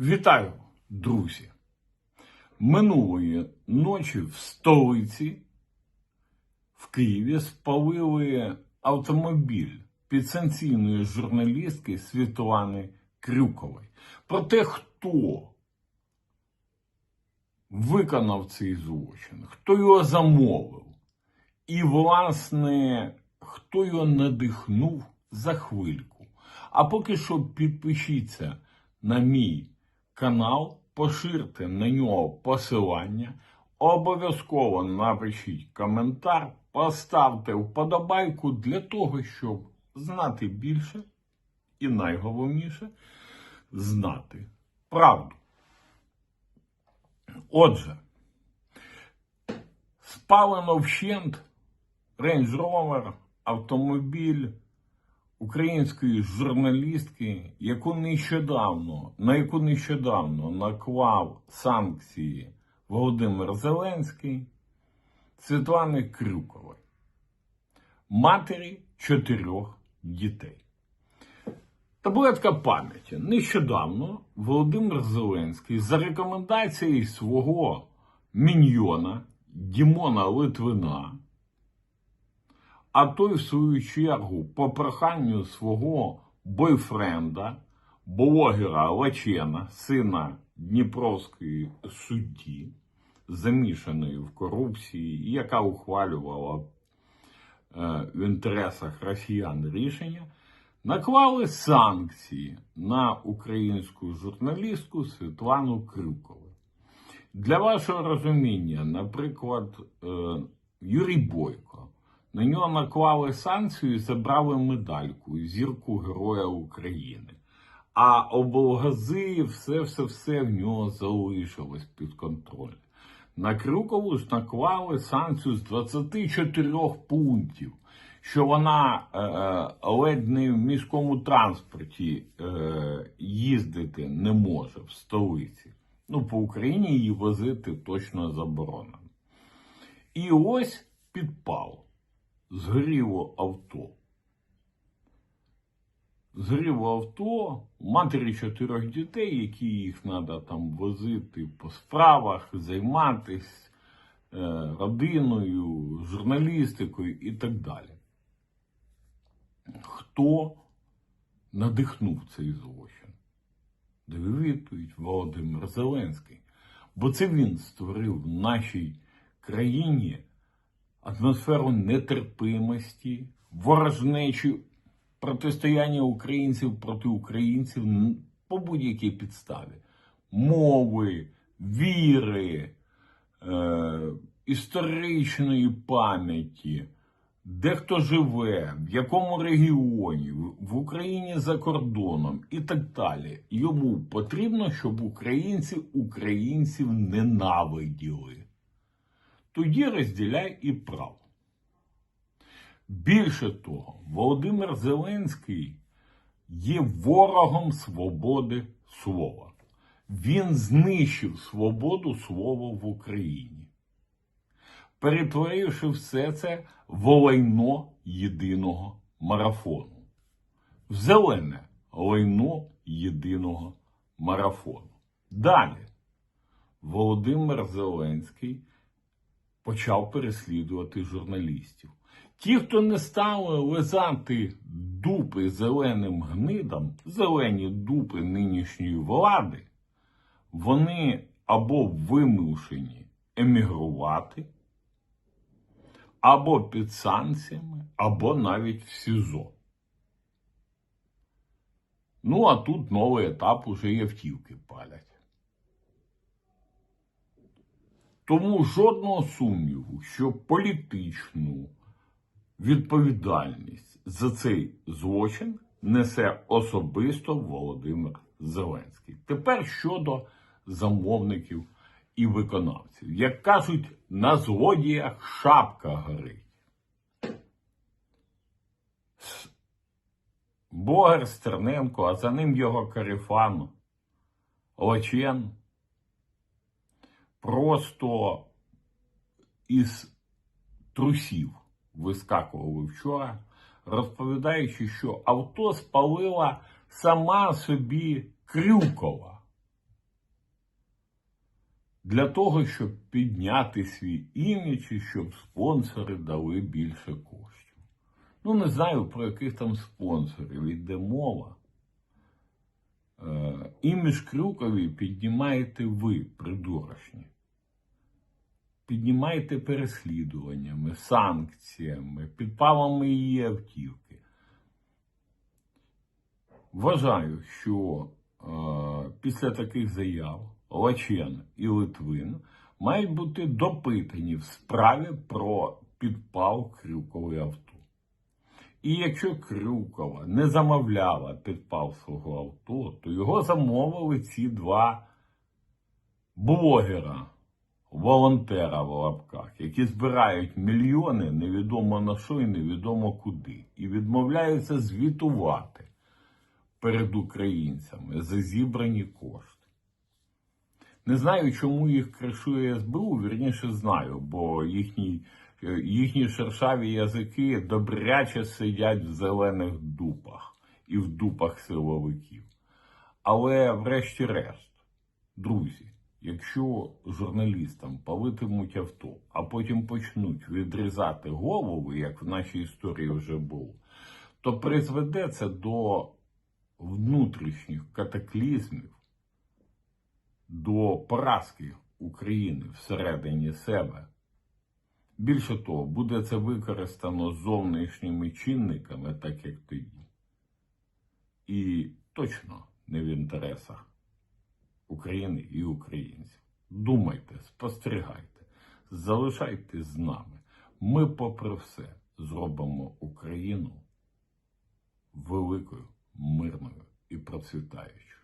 Вітаю, друзі! Минулої ночі в столиці в Києві спалили автомобіль підсанкційної журналістки Світлани Крюкової. Про те, хто виконав цей злочин, хто його замовив, і, власне, хто його надихнув за хвильку. А поки що підпишіться на мій канал, поширте на нього посилання, обов'язково напишіть коментар, поставте вподобайку для того, щоб знати більше і найголовніше знати правду. Отже, спалено вщент Range Rover, автомобіль української журналістки, яку нещодавно, на яку нещодавно наклав санкції Володимир Зеленський, Світлани Крюкової, матері чотирьох дітей. Таблетка пам'яті. Нещодавно Володимир Зеленський за рекомендацією свого міньйона Дімона Литвина а той, в свою чергу, по проханню свого бойфренда, блогера Лачена, сина Дніпровської судді, замішаної в корупції, яка ухвалювала е, в інтересах росіян рішення, наклали санкції на українську журналістку Світлану Крюкову. Для вашого розуміння, наприклад, е, Юрій Бойко. На нього наклали санкцію і забрали медальку, зірку Героя України. А облгази, все-все-все в нього залишилось під контролем. На Крюкову ж наклали санкцію з 24 пунктів, що вона е, е, ледь не в міському транспорті е, їздити не може в столиці. Ну, по Україні її возити точно заборонено. І ось підпал згоріло авто. Згоріло авто, матері чотирьох дітей, які їх треба там возити по справах, займатися е, родиною, журналістикою і так далі. Хто надихнув цей злочин? Даю відповідь Володимир Зеленський. Бо це він створив в нашій країні атмосферу нетерпимості, ворожнечі, протистояння українців проти українців по будь-якій підставі, мови, віри, е, історичної пам'яті, де хто живе, в якому регіоні, в Україні за кордоном і так далі. Йому потрібно, щоб українці українців ненавиділи тоді розділяй і право. Більше того, Володимир Зеленський є ворогом свободи слова. Він знищив свободу слова в Україні, перетворивши все це в лайно єдиного марафону, в зелене лайно єдиного марафону. Далі Володимир Зеленський почав переслідувати журналістів. Ті, хто не стали лизати дупи зеленим гнидам, зелені дупи нинішньої влади, вони або вимушені емігрувати, або під санкціями, або навіть в СІЗО. Ну, а тут новий етап уже і автівки палять. Тому жодного сумніву, що політичну відповідальність за цей злочин несе особисто Володимир Зеленський. Тепер щодо замовників і виконавців. Як кажуть, на злодіях шапка горить. Блогер Стерненко, а за ним його карифан Лачен просто із трусів вискакували вчора, розповідаючи, що авто спалила сама собі Крюкова. для того, щоб підняти свій імідж і щоб спонсори дали більше коштів. Ну, не знаю, про яких там спонсорів йде мова. Е, імідж Крюкові піднімаєте ви, придурочні. Піднімаєте переслідуваннями, санкціями, підпалами її автівки. Вважаю, що е, після таких заяв Лачен і Литвин мають бути допитані в справі про підпал Крюкової авто. І якщо Крюкова не замовляла підпал свого авто, то його замовили ці два блогера, волонтера в лапках, які збирають мільйони невідомо на що і невідомо куди, і відмовляються звітувати перед українцями за зібрані кошти. Не знаю, чому їх кришує СБУ, вірніше знаю, бо їхні, їхні шершаві язики добряче сидять в зелених дупах і в дупах силовиків. Але, врешті-решт, друзі, якщо журналістам палитимуть авто, а потім почнуть відрізати голови, як в нашій історії вже було, то призведе це до внутрішніх катаклізмів, до поразки України всередині себе. Більше того, буде це використано зовнішніми чинниками, так як тоді. І точно не в інтересах України і українців. Думайте, спостерігайте, залишайтесь з нами. Ми, попри все, зробимо Україну великою, мирною і процвітаючою.